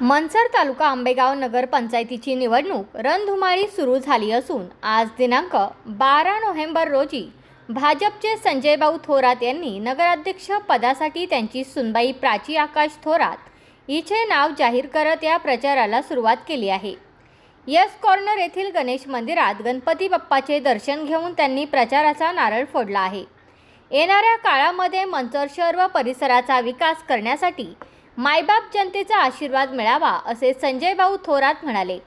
मनसर तालुका आंबेगाव नगरपंचायतीची निवडणूक रणधुमाळी सुरू झाली असून आज दिनांक बारा नोव्हेंबर रोजी भाजपचे संजयभाऊ थोरात यांनी नगराध्यक्ष पदासाठी त्यांची सुनबाई प्राची आकाश थोरात हिचे नाव जाहीर करत या प्रचाराला सुरुवात केली आहे. यस कॉर्नर येथील गणेश मंदिरात गणपती बाप्पाचे दर्शन घेऊन त्यांनी प्रचाराचा नारळ फोडला आहे. येणाऱ्या काळामध्ये मंचर शहर व परिसराचा विकास करण्यासाठी मायबाप जनतेचा आशीर्वाद मिळावा असे संजय भाऊ थोरात म्हणाले.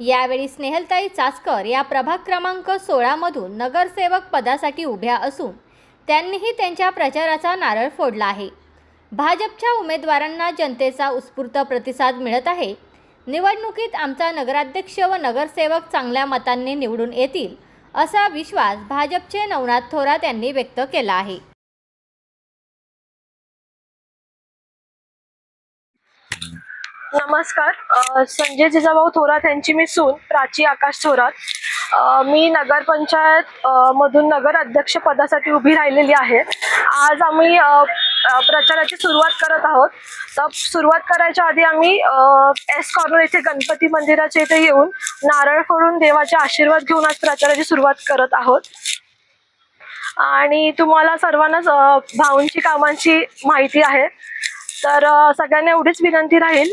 यावेळी स्नेहलताई चासकर या प्रभाग क्रमांक सोळामधून नगरसेवक पदासाठी उभ्या असून त्यांनीही त्यांच्या प्रचाराचा नारळ फोडला आहे. भाजपच्या उमेदवारांना जनतेचा उत्स्फूर्त प्रतिसाद मिळत आहे. निवडणुकीत आमचा नगराध्यक्ष व नगरसेवक चांगल्या मतांनी निवडून येतील असा विश्वास भाजपचे नवनाथ थोरात यांनी व्यक्त केला आहे. नमस्कार. संजय जिजाभाऊ थोरात यांची मी सून प्राची आकाश थोरात. मी नगरपंचायत मधून नगर अध्यक्ष पदासाठी उभी राहिलेली आहे. आज आम्ही प्रचाराची सुरुवात करत आहोत. तर सुरुवात करायच्या आधी आम्ही एस कॉर्नर येथे गणपती मंदिराच्या इथे येऊन नारळ फोडून देवाचे आशीर्वाद घेऊन आज प्रचाराची सुरुवात करत आहोत. आणि तुम्हाला सर्वांनाच भाऊंची कामांची माहिती आहे. तर सगळ्यांना एवढीच विनंती राहील